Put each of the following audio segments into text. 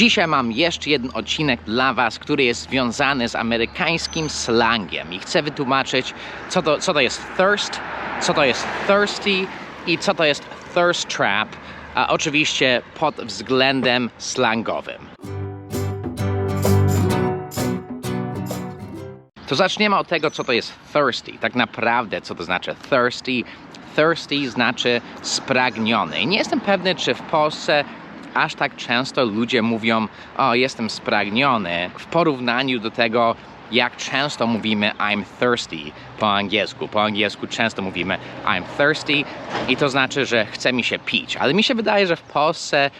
Dzisiaj mam jeszcze jeden odcinek dla Was, który jest związany z amerykańskim slangiem i chcę wytłumaczyć, co to, co to jest thirst, co to jest thirsty i co to jest thirst trap, a oczywiście pod względem slangowym. To zaczniemy od tego, co to jest thirsty. Tak naprawdę, co to znaczy thirsty. Thirsty znaczy spragniony. I nie jestem pewny, czy w Polsce aż tak często ludzie mówią, o, jestem spragniony, w porównaniu do tego, jak często mówimy I'm thirsty po angielsku. Po angielsku często mówimy I'm thirsty i to znaczy, że chce mi się pić. Ale mi się wydaje, że w Polsce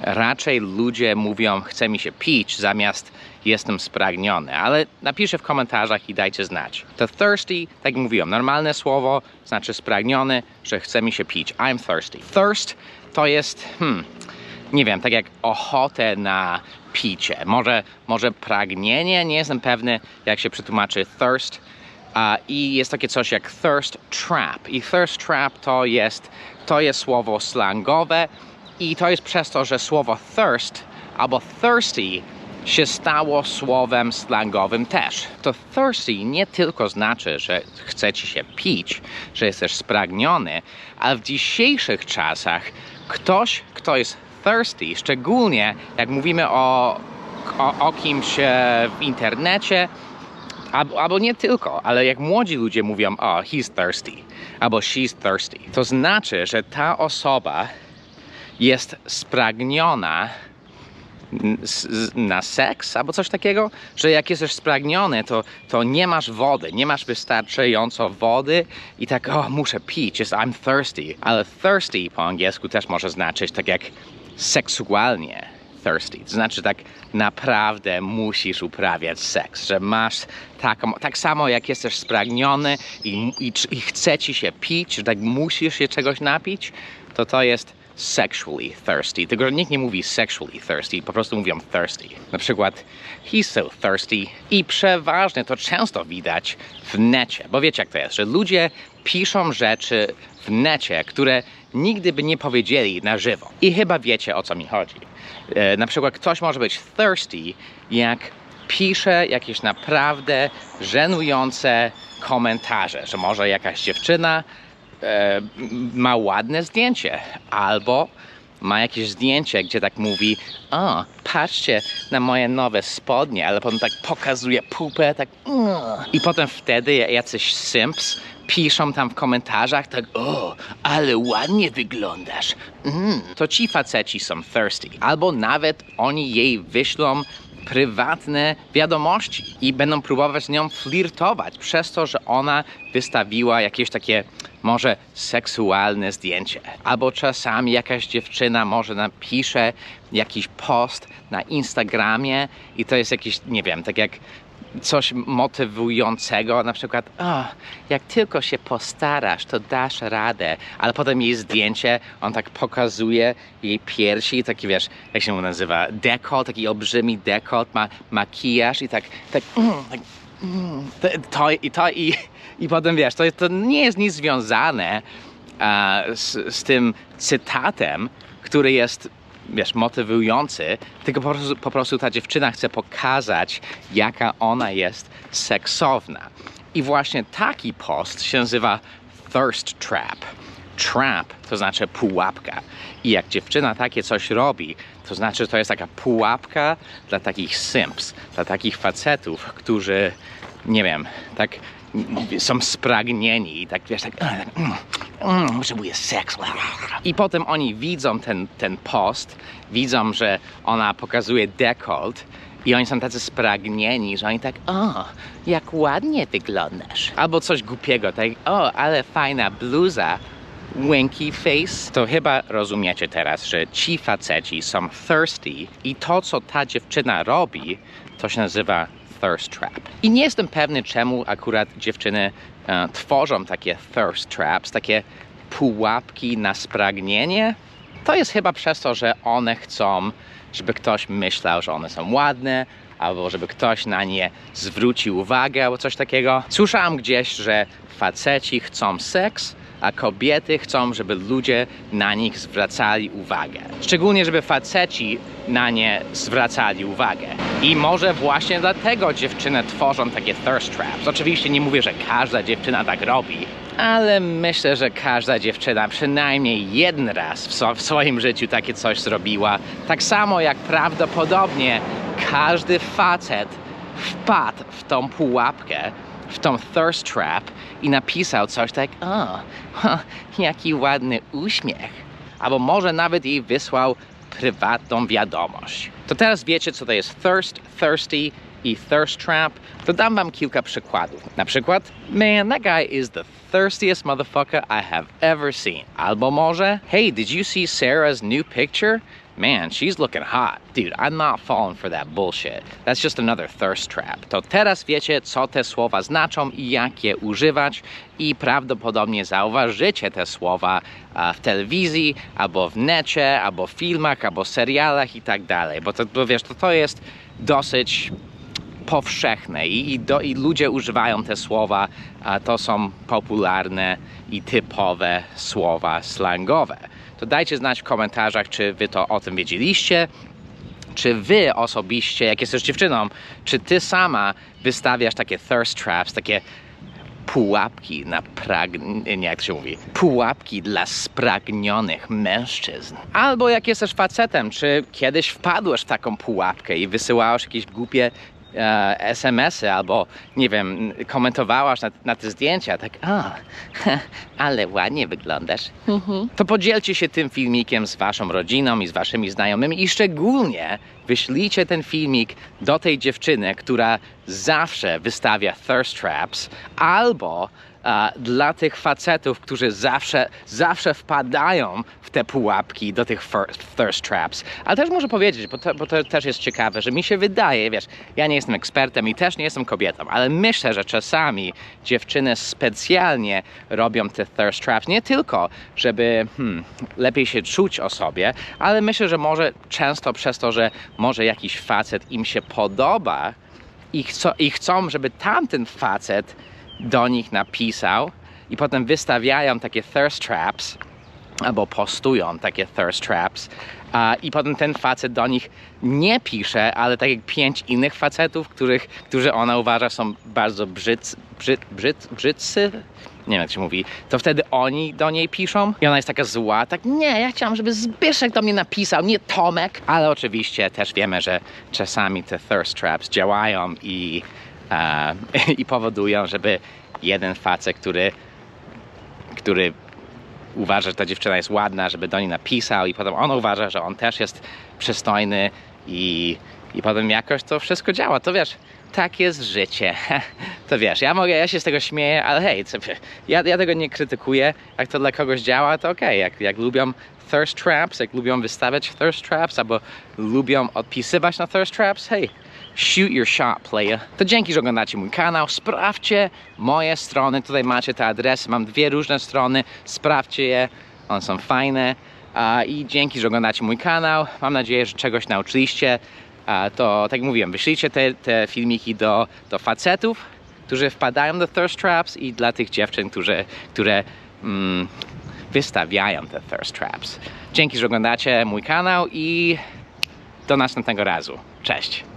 raczej ludzie mówią chce mi się pić zamiast jestem spragniony, ale napiszę w komentarzach i dajcie znać. To thirsty, tak jak mówiłem, normalne słowo znaczy spragniony, że chce mi się pić. I'm thirsty. Thirst to jest, hmm, nie wiem, tak jak ochotę na picie. Może, może pragnienie, nie jestem pewny jak się przetłumaczy thirst. I jest takie coś jak thirst trap. I thirst trap to jest, to jest słowo slangowe i to jest przez to, że słowo thirst albo thirsty się stało słowem slangowym też. To thirsty nie tylko znaczy, że chce ci się pić, że jesteś spragniony, ale w dzisiejszych czasach ktoś, kto jest thirsty, szczególnie jak mówimy o, o, o kimś e, w internecie, albo, albo nie tylko, ale jak młodzi ludzie mówią, o, he's thirsty, albo she's thirsty, to znaczy, że ta osoba jest spragniona na seks albo coś takiego, że jak jesteś spragniony, to, to nie masz wody, nie masz wystarczająco wody i tak, o, muszę pić, jest I'm thirsty. Ale thirsty po angielsku też może znaczyć tak jak seksualnie thirsty. To znaczy tak naprawdę musisz uprawiać seks, że masz taką, tak samo jak jesteś spragniony i, i, i chce ci się pić, że tak musisz się czegoś napić, to to jest sexually thirsty. Tego nikt nie mówi sexually thirsty, po prostu mówią thirsty. Na przykład he's so thirsty i przeważnie to często widać w necie, bo wiecie jak to jest, że ludzie piszą rzeczy w necie, które nigdy by nie powiedzieli na żywo. I chyba wiecie o co mi chodzi. E, na przykład ktoś może być thirsty, jak pisze jakieś naprawdę żenujące komentarze, że może jakaś dziewczyna e, ma ładne zdjęcie albo ma jakieś zdjęcie, gdzie tak mówi o, patrzcie na moje nowe spodnie, ale potem tak pokazuje pupę, tak i potem wtedy jacyś simps piszą tam w komentarzach tak o, ale ładnie wyglądasz. Mm. To ci faceci są thirsty. Albo nawet oni jej wyślą prywatne wiadomości i będą próbować z nią flirtować przez to, że ona wystawiła jakieś takie może seksualne zdjęcie. Albo czasami jakaś dziewczyna może napisze jakiś post na Instagramie i to jest jakiś, nie wiem, tak jak coś motywującego, na przykład o, jak tylko się postarasz, to dasz radę, ale potem jej zdjęcie, on tak pokazuje jej piersi, taki wiesz, jak się mu nazywa, dekolt, taki olbrzymi dekolt, ma makijaż i tak, tak, mm, tak mm, to, to, i to i, i potem wiesz, to, to nie jest nic związane z, z tym cytatem, który jest wiesz, motywujący, tylko po prostu, po prostu ta dziewczyna chce pokazać, jaka ona jest seksowna. I właśnie taki post się nazywa thirst trap. Trap to znaczy pułapka. I jak dziewczyna takie coś robi, to znaczy, to jest taka pułapka dla takich simps, dla takich facetów, którzy, nie wiem, tak są spragnieni i tak wiesz, tak, tak mm, potrzebuję seks. I potem oni widzą ten, ten post, widzą, że ona pokazuje dekolt i oni są tacy spragnieni, że oni tak, o, jak ładnie wyglądasz. Albo coś głupiego, tak, o, ale fajna bluza, winky face. To chyba rozumiecie teraz, że ci faceci są thirsty i to, co ta dziewczyna robi, to się nazywa thirst trap. I nie jestem pewny, czemu akurat dziewczyny tworzą takie thirst traps, takie pułapki na spragnienie. To jest chyba przez to, że one chcą, żeby ktoś myślał, że one są ładne, albo żeby ktoś na nie zwrócił uwagę, albo coś takiego. Słyszałam gdzieś, że faceci chcą seks, a kobiety chcą, żeby ludzie na nich zwracali uwagę. Szczególnie, żeby faceci na nie zwracali uwagę. I może właśnie dlatego dziewczyny tworzą takie thirst traps. Oczywiście nie mówię, że każda dziewczyna tak robi, ale myślę, że każda dziewczyna przynajmniej jeden raz w, so, w swoim życiu takie coś zrobiła. Tak samo jak prawdopodobnie każdy facet wpadł w tą pułapkę, w tą thirst trap i napisał coś tak, o, jaki ładny uśmiech. Albo może nawet jej wysłał prywatną wiadomość. To teraz wiecie, co to jest thirst, thirsty i thirst trap, to dam wam kilka przykładów. Na przykład, man, that guy is the thirstiest motherfucker I have ever seen. Albo może, hey, did you see Sarah's new picture? Man, she's looking hot. Dude, I'm not falling for that bullshit. That's just another thirst trap. To teraz wiecie, co te słowa znaczą i jak je używać i prawdopodobnie zauważycie te słowa w telewizji, albo w necie, albo w filmach, albo serialach i tak dalej. Bo to, bo wiesz, to, to jest dosyć powszechne i, i, do, i ludzie używają te słowa, a to są popularne i typowe słowa slangowe. To dajcie znać w komentarzach, czy wy to o tym wiedzieliście, czy wy osobiście, jak jesteś dziewczyną, czy ty sama wystawiasz takie thirst traps, takie pułapki na prag... nie jak to się mówi, pułapki dla spragnionych mężczyzn. Albo jak jesteś facetem, czy kiedyś wpadłeś w taką pułapkę i wysyłałeś jakieś głupie e, SMS-y albo, nie wiem, komentowałaś na, na te zdjęcia, tak, o, ale ładnie wyglądasz. To podzielcie się tym filmikiem z waszą rodziną i z waszymi znajomymi i szczególnie wyślijcie ten filmik do tej dziewczyny, która zawsze wystawia thirst traps albo a, dla tych facetów, którzy zawsze, zawsze wpadają w te pułapki do tych fir- thirst traps. Ale też muszę powiedzieć, bo to, bo to też jest ciekawe, że mi się wydaje, wiesz, ja nie jestem ekspertem i też nie jestem kobietą, ale myślę, że czasami dziewczyny specjalnie robią te thirst traps, nie tylko, żeby hmm, lepiej się czuć o sobie, ale myślę, że może często przez to, że może jakiś facet im się podoba i, chcą, i chcą, żeby tamten facet do nich napisał i potem wystawiają takie thirst traps albo postują takie thirst traps a, i potem ten facet do nich nie pisze, ale tak jak pięć innych facetów, których, którzy ona uważa są bardzo brzydcy, brzyd, brzyd, brzydcy, nie wiem jak się mówi, to wtedy oni do niej piszą i ona jest taka zła, tak nie, ja chciałam, żeby Zbyszek do mnie napisał, nie Tomek. Ale oczywiście też wiemy, że czasami te thirst traps działają i, i powodują, żeby jeden facet, który, który uważa, że ta dziewczyna jest ładna, żeby do niej napisał i potem on uważa, że on też jest przystojny i, i potem jakoś to wszystko działa. To wiesz, tak jest życie. To wiesz, ja mogę, ja się z tego śmieję, ale hej, ja, ja tego nie krytykuję. Jak to dla kogoś działa, to okej. Jak, jak lubią thirst traps, jak lubią wystawiać thirst traps, albo lubią odpisywać na thirst traps, hej, shoot your shot, player. To dzięki, że oglądacie mój kanał. Sprawdźcie moje strony. Tutaj macie te adresy. Mam dwie różne strony. Sprawdźcie je. One są fajne. I dzięki, że oglądacie mój kanał. Mam nadzieję, że czegoś nauczyliście. To, tak jak mówiłem, wyślijcie te, te filmiki do, do facetów, którzy wpadają do thirst traps i dla tych dziewczyn, którzy, które mm, wystawiają te thirst traps. Dzięki, że oglądacie mój kanał i do następnego razu. Cześć!